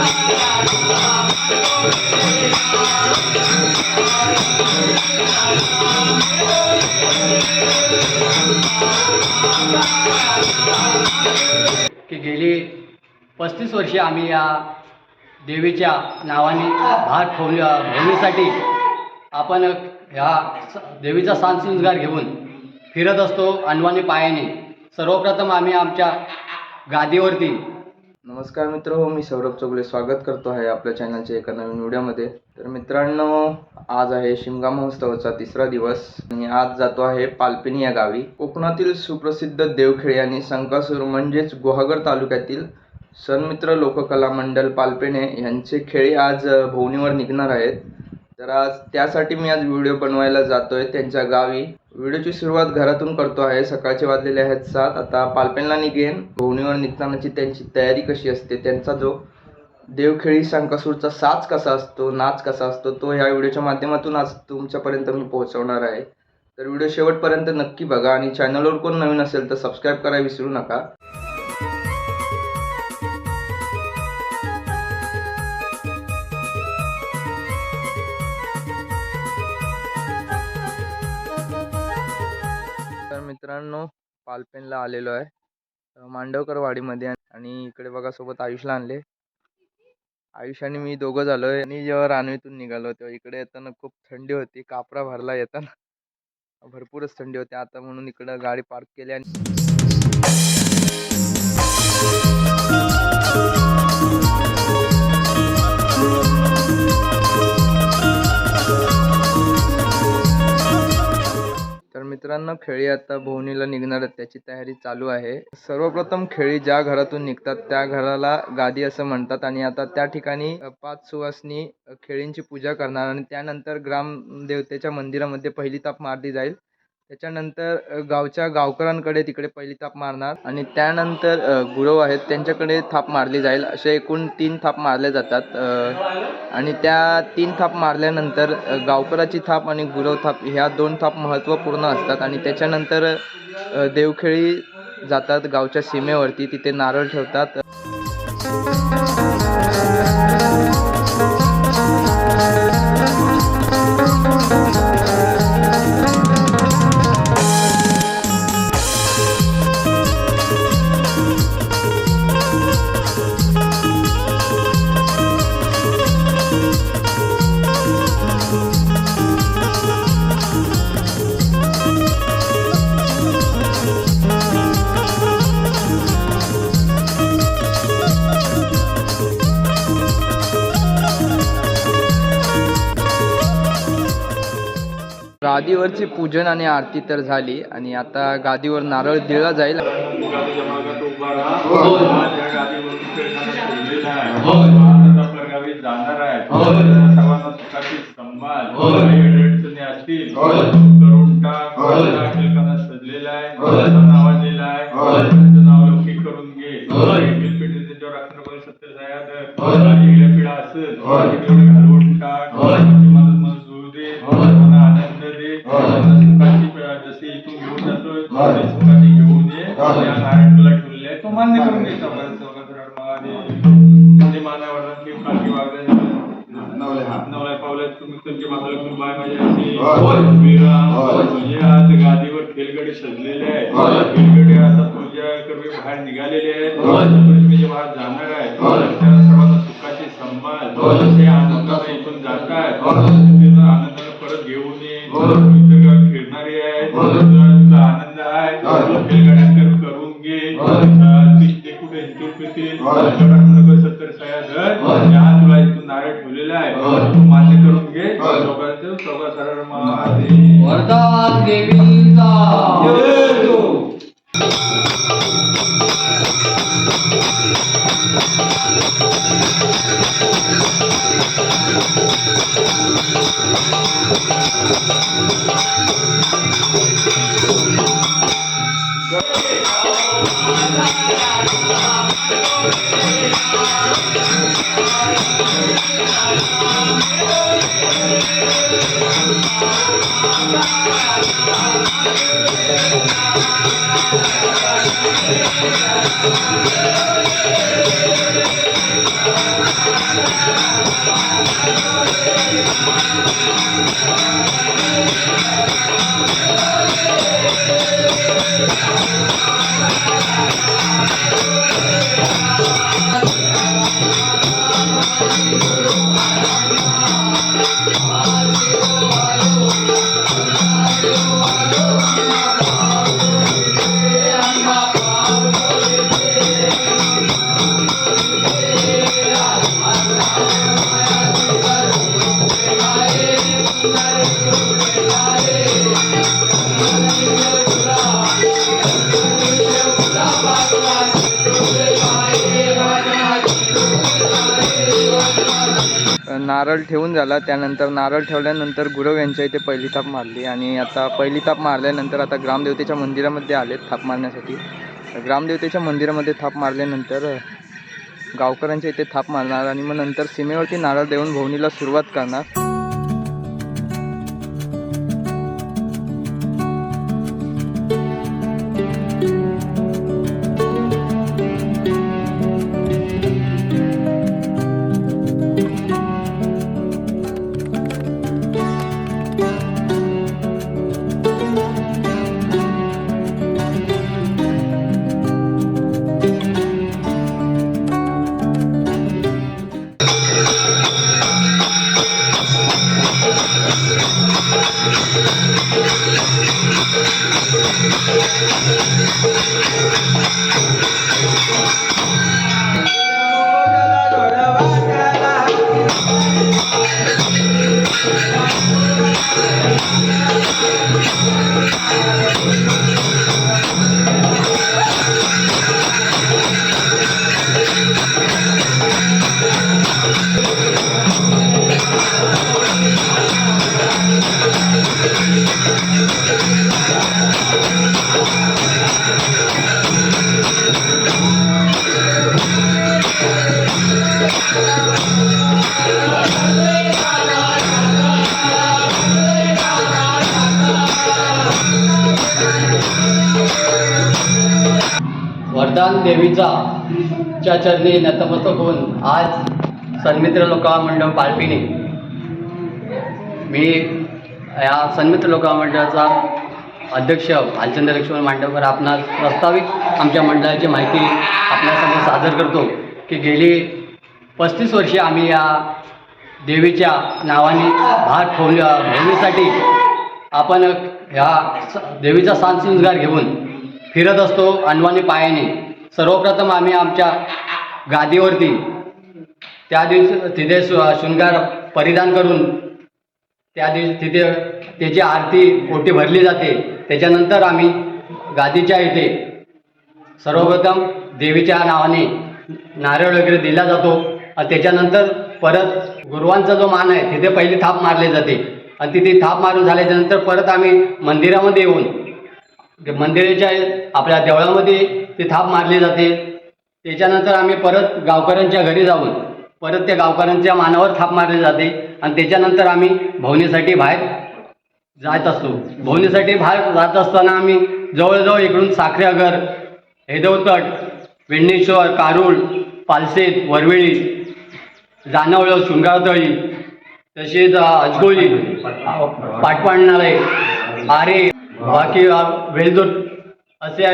की गेली पस्तीस वर्षे आम्ही या देवीच्या नावाने भात ठेवण्या ठेवण्यासाठी आपण ह्या स- देवीचा सांस्कृतिकार घेऊन फिरत असतो अनवाणी पायाने. सर्वप्रथम आम्ही आमच्या गादीवरती नमस्कार मित्र हो मी सौरभ चौगले स्वागत करतो आहे आपल्या चॅनलच्या एका नवीन व्हिडिओमध्ये तर मित्रांनो आज आहे शिमगा महोत्सवाचा तिसरा दिवस आणि आज जातो आहे पालपिनी या गावी. कोकणातील सुप्रसिद्ध देवखेडी आणि संकासूर म्हणजेच गुहागर तालुक्यातील सन्मित्र लोककला मंडल पालपेणे यांचे खेळी आज भोवणीवर निघणार आहेत. तर आज त्यासाठी मी आज व्हिडिओ बनवायला जातोय त्यांच्या गावी. व्हिडिओची सुरुवात घरातून करतो आहे. सकाळचे वाजलेले आहेत सात. आता पालपेनला निघेन. भोवणीवर निघतानाची त्यांची तयारी कशी असते? त्यांचा जो देवखेळी शंकासूरचा साच कसा असतो? नाच कसा असतो? तो ह्या व्हिडिओच्या माध्यमातून आज तुमच्यापर्यंत मी पोहोचवणार आहे. तर व्हिडिओ शेवटपर्यंत नक्की बघा आणि चॅनलवर कोण नवीन असेल तर सबस्क्राईब करायला विसरू नका. मित्रांनो पालपेनला आलेलो आहे. मांडवकरवाडीमध्ये मांडवकर वाडीमध्ये आणि इकडे बघा सोबत आयुषला आणले. आयुष आणि मी दोघं झालो आणि जेव्हा रानवीतून निघालो तेव्हा इकडे येताना खूप थंडी होती. कापरा भरला येताना. भरपूरच थंडी होती. आता म्हणून इकडं गाडी पार्क केली आणि मित्रांनो खेळी आता भोवणीला निघणार आहेत. त्याची तयारी चालू आहे. सर्वप्रथम खेळी ज्या घरातून निघतात त्या घराला गादी असं म्हणतात. आणि आता त्या ठिकाणी पाच सुवासनी खेळींची पूजा करणार. आणि त्यानंतर ग्रामदेवतेच्या मंदिरामध्ये पहिली ताप मारली जाईल. त्याच्यानंतर गावच्या गावकऱ्यांकडे तिकडे पहिली थाप मारणार आणि त्यानंतर गुरव आहेत त्यांच्याकडे थाप मारली जाईल. असे एकूण तीन थाप मारल्या जातात आणि त्या तीन थाप मारल्यानंतर गावकराची थाप आणि गुरव थाप ह्या दोन थाप महत्त्वपूर्ण असतात आणि त्याच्यानंतर देवखेळी जातात गावच्या सीमेवरती. तिथे नारळ ठेवतात. गादीवरची पूजन आणि आरती तर झाली आणि आता गादीवर नारळ दिला जाईल. गादीच्या मागात उभा राहा. महादेव म्हणजे माझ्या वडिलांची पालखी वागले नवल्या पावल्या तुम्ही तुमची महालक्ष्मी बाय माझी अशी श्रीराम म्हणजे आज गादीवर खेलगडे सजलेले आहे. खेलगडे आता तुझ्या कर्मी बाहेर निघालेले आहेत बाहेर जाणार आहे. त्यांना सर्वांना सुखाची संभाळ ते आनंदाने इथून जात आहेत त्यांना आनंदाने परत घेऊन ये. फिरणारे आहेत आनंद आहे. खेळगाड्या सत्तर या तुला इथून नारळ ठेवलेला आहे. तू मान्य करून घे. चौकात चौका सरळ महादेव वरदान देवीचा. Thank you. नारळ ठेवून झाला. त्यानंतर नारळ ठेवल्यानंतर गुरव यांच्या इथे पहिली थाप मारली आणि आता पहिली थाप मारल्यानंतर आता ग्रामदेवतेच्या मंदिरामध्ये आलेत थाप मारण्यासाठी. ग्रामदेवतेच्या मंदिरामध्ये थाप मारल्यानंतर गावकऱ्यांच्या इथे थाप मारणार आणि मग नंतर सीमेवरती नारळ देऊन भवनीला सुरुवात करणार. वरदान देवीचा च्या चरणी नतमस्तक होऊन आज सन्मित्र लोकमंडळ मंडळ मी या सन्मित्र लोकमंडळाचा अध्यक्ष भालचंद्र लक्ष्मण मांडवकर आपणास प्रस्तावित आमच्या मंडळाची माहिती आपल्यासमोर सादर करतो की गेली पस्तीस वर्षे आम्ही या देवीच्या नावाने भात ठेवण्या ठेवण्यासाठी आपण ह्या देवीचा सांस्कृतिकार घेऊन फिरत असतो अनवाणी पायाने. सर्वप्रथम आम्ही आमच्या गादीवरती त्या दिवशी तिथे शृंगार परिधान करून त्या दिवशी तिथे त्याची आरती ओटी भरली जाते. त्याच्यानंतर आम्ही गादीच्या इथे सर्वप्रथम देवीच्या नावाने नारळ वगैरे दिला जातो. आणि त्याच्यानंतर परत गुरुवांचा जो मान आहे तिथे पहिली थाप मारली जाते. आणि तिथे थाप मारून झाल्याच्यानंतर परत आम्ही मंदिरामध्ये येऊन ते मंदिराच्या आपल्या देवळामध्ये ते थाप मारली जाते. त्याच्यानंतर आम्ही परत गावकऱ्यांच्या घरी जाऊन परत त्या गावकऱ्यांच्या मानावर थाप मारली जाते. आणि त्याच्यानंतर आम्ही भवनीसाठी बाहेर जात असतो. भवनीसाठी बाहेर जात असताना आम्ही जवळजवळ इकडून साखरेगर हेदवतट वेण्णेश्वर कारुळ पालसेत वरवेळी जानवळ शृंगारतळी तसेच अजगोली पाटपांनालय आरे बाकी अ, असे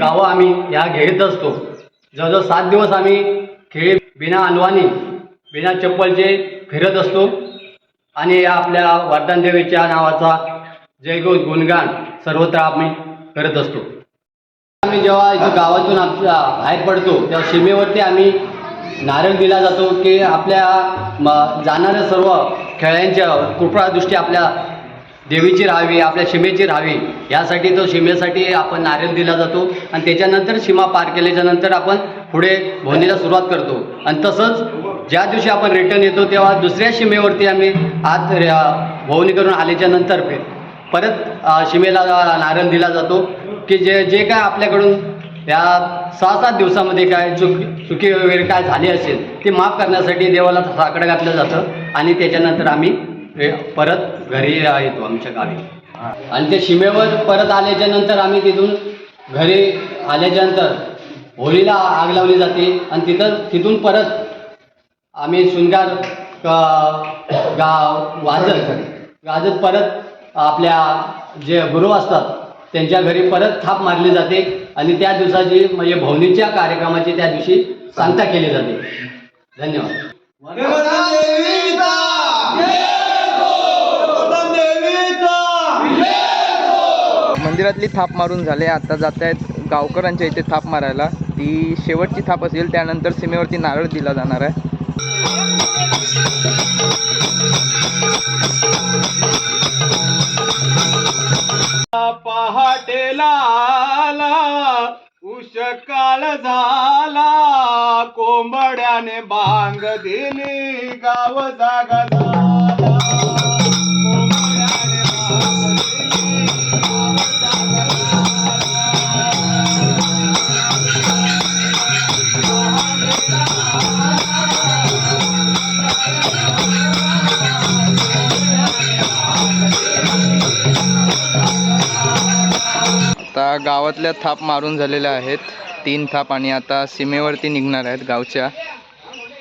गावं आम्ही ह्या घेत असतो. जवळजवळ सात दिवस आम्ही खेळी बिना अनवानी बिना चप्पलचे फिरत असतो. आणि या आपल्या वरदान देवीच्या नावाचा जयघोष गुणगान सर्वत्र आम्ही करत असतो. आम्ही जेव्हा इथं गावातून आमच्या बाहेर पडतो तेव्हा सीमेवरती आम्ही नारळ दिला जातो की आपल्या जाणाऱ्या सर्व खेळ्यांच्या कृपा दृष्टी आपल्या देवीची राहावी आपल्या सीमेची राहावी. यासाठी तो सीमेसाठी आपण नारळ दिला जातो. आणि त्याच्यानंतर सीमा पार केल्याच्यानंतर आपण पुढे भोवणीला सुरुवात करतो. आणि तसंच ज्या दिवशी आपण रिटर्न येतो तेव्हा दुसऱ्या सीमेवरती आम्ही आत भोवणी करून आल्याच्यानंतर पे- परत सीमेला नारळ दिला जातो. की जे जे काय आपल्याकडून या सहा सात दिवसामध्ये काय चुक चुकी वगैरे काय झाली असेल ती माफ करण्यासाठी देवाला साकडं घातलं जातं. आणि त्याच्यानंतर आम्ही परत घरी येतो आमच्या गावी. आणि त्या सीमेवर परत आल्याच्यानंतर आम्ही तिथून घरी आल्याच्यानंतर होळीला आग लावली जाते आणि तिथं तिथून परत आम्ही शृंगार गा गाव वाजत वाजत परत आपल्या जे गुरु असतात त्यांच्या घरी परत थाप मारली जाते आणि त्या दिवसाची म्हणजे भवनीच्या कार्यक्रमाची त्या दिवशी सांगता केली जाते. धन्यवाद. मंदिरातली थाप मारून झाले. आता जात आहेत गावकरांच्या इथे थाप मारायला. ती शेवटची थाप असेल त्यानंतर सीमेवरती नारळ दिला जाणार आहे. पहाटेला आला काळ झाला. कोंबड्याने बांग दिली गाव जागा गावातल्या थाप मारून झालेल्या आहेत. तीन थाप आणि आता सीमेवरती निघणार आहेत गावच्या.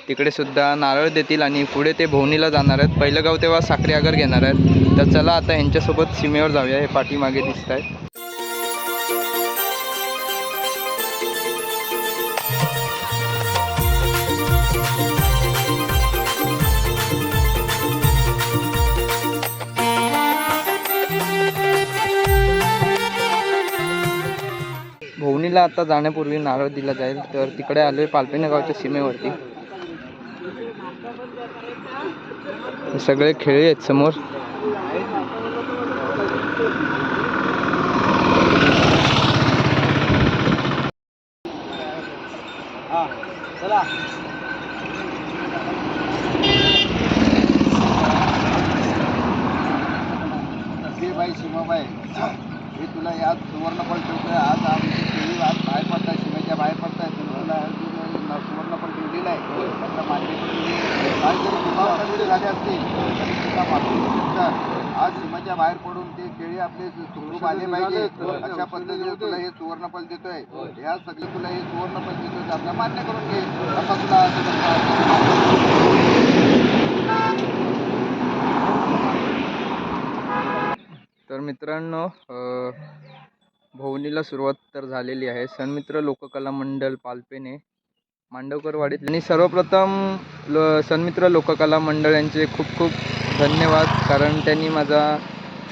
तिकडे सुद्धा नारळ देतील आणि पुढे ते भोवनीला जाणार आहेत. पहिलं गाव तेव्हा साखरे आगर घेणार आहेत. तर चला आता यांच्यासोबत सीमेवर जाऊया. हे पाठीमागे दिसत आहेत भोवनीला आता जाण्यापूर्वी नारळ दिला जाईल तर तिकडे आलोय पालपेना गावच्या सीमेवरती. सगळे खेळ आहेत समोर. सीमाबाई मी तुला यात सुवर्णपल ठेवतोय आज आमची पिढी आज बाहेर पडताय सीमेच्या बाहेर पडताय तर तुला अजून सुवर्णपल ठेवलेलं आहे त्याचा मान्य करून घे. आज जर विभाग जरी झाले असतील तरी सुद्धा मातृभूमीचा आज सीमेच्या बाहेर पडून आपले सुखरूप आले पाहिजे. अशा पद्धतीने तुला हे सुवर्णपल देतोय. या सगळे तुला हे सुवर्णपल देतोय आपलं मान्य करून घे. असा तुला तर मित्रांनो भोवनीला सुरुवात तर झालेली आहे. सन्मित्र लोककला मंडळ पालपेने मांडवकरवाडीत आणि सर्वप्रथम लो सन्मित्र लोककला मंडळ यांचे खूप खूप धन्यवाद. कारण त्यांनी माझा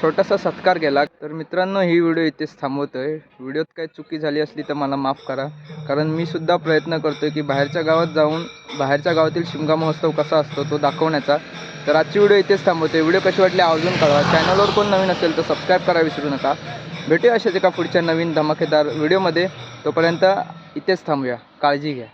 छोटासा सत्कार केला. तर मित्रांनो ही व्हिडिओ इथेच थांबवतो आहे व्हिडिओत काही चुकी झाली असली तर मला माफ करा. कारण मी सुद्धा प्रयत्न करतो आहे की बाहेरच्या गावात जाऊन बाहेरच्या गावातील शिमगा महोत्सव कसा असतो तो दाखवण्याचा. तर आजची व्हिडिओ इथेच थांबवते व्हिडिओ कशी वाटली आवर्जून कळवा. चॅनलवर कोण नवीन असेल तर सबस्क्राईब करा विसरू नका. भेटूया अशाच एका पुढच्या नवीन धमाकेदार व्हिडिओमध्ये. तोपर्यंत इथेच थांबूया. काळजी घ्या.